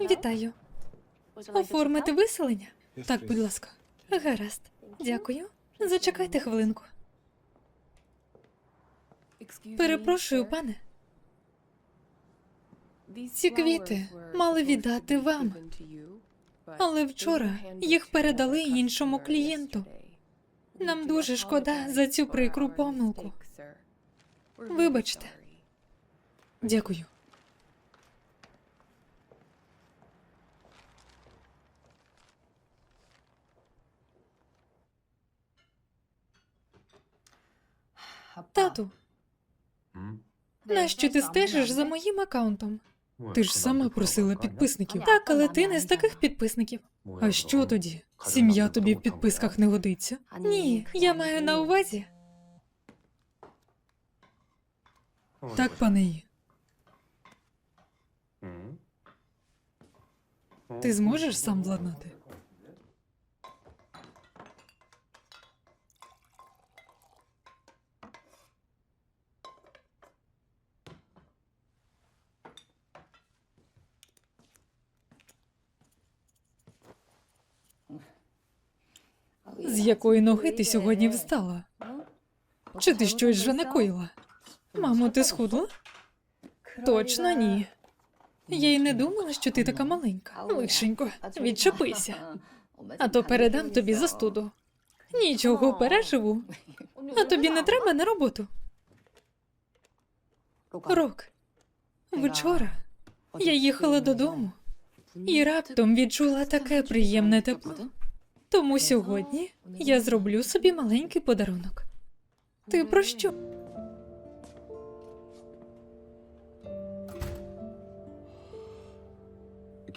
Вітаю. Оформити виселення? Так, будь ласка. Гаразд. Дякую. Зачекайте хвилинку. Перепрошую, пане. Ці квіти мали віддати вам, Але вчора їх передали іншому клієнту. Нам дуже шкода за цю прикру помилку. Вибачте. Дякую. Тату, нащо ти стежиш за моїм аккаунтом? Ти ж сама просила підписників. Так, але ти не з таких підписників. А що тоді? Сім'я тобі в підписках не годиться? Ні, я маю на увазі. Так, пане Ї. Ти зможеш сам владнати? З якої ноги ти сьогодні встала? Чи ти щось вже накоїла? Мамо, ти схудла? Точно ні. Я й не думала, що ти така маленька. Лишенько, відчепися. А то передам тобі застуду. Нічого, переживу. А тобі не треба на роботу. Рок, вчора я їхала додому і раптом відчула таке приємне тепло. Тому сьогодні я зроблю собі маленький подарунок. Ти про що?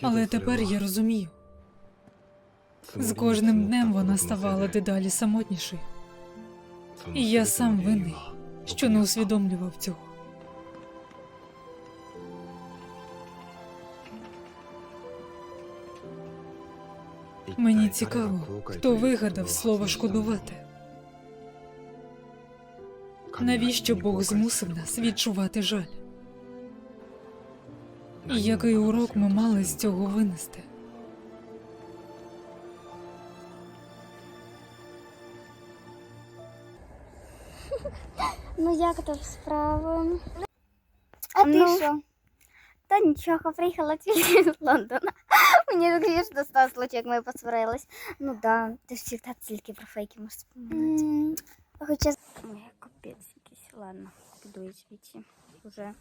Але тепер я розумію. З кожним днем вона ставала дедалі самотнішою. І я сам винний, що не усвідомлював цього. Мені цікаво, хто вигадав слово шкодувати. Навіщо Бог змусив нас відчувати жаль? І який урок ми мали з цього винести? Ну як там справи? А ти Ну. що? Та нічого, приїхала тільки з Лондона. Мені так смішно стало случай, як ми посварились. Ну да, ти ж завжди тільки про фейки можеш споминати. Хоча... Ой, капець якийсь. Ладно, піду я звідси. Уже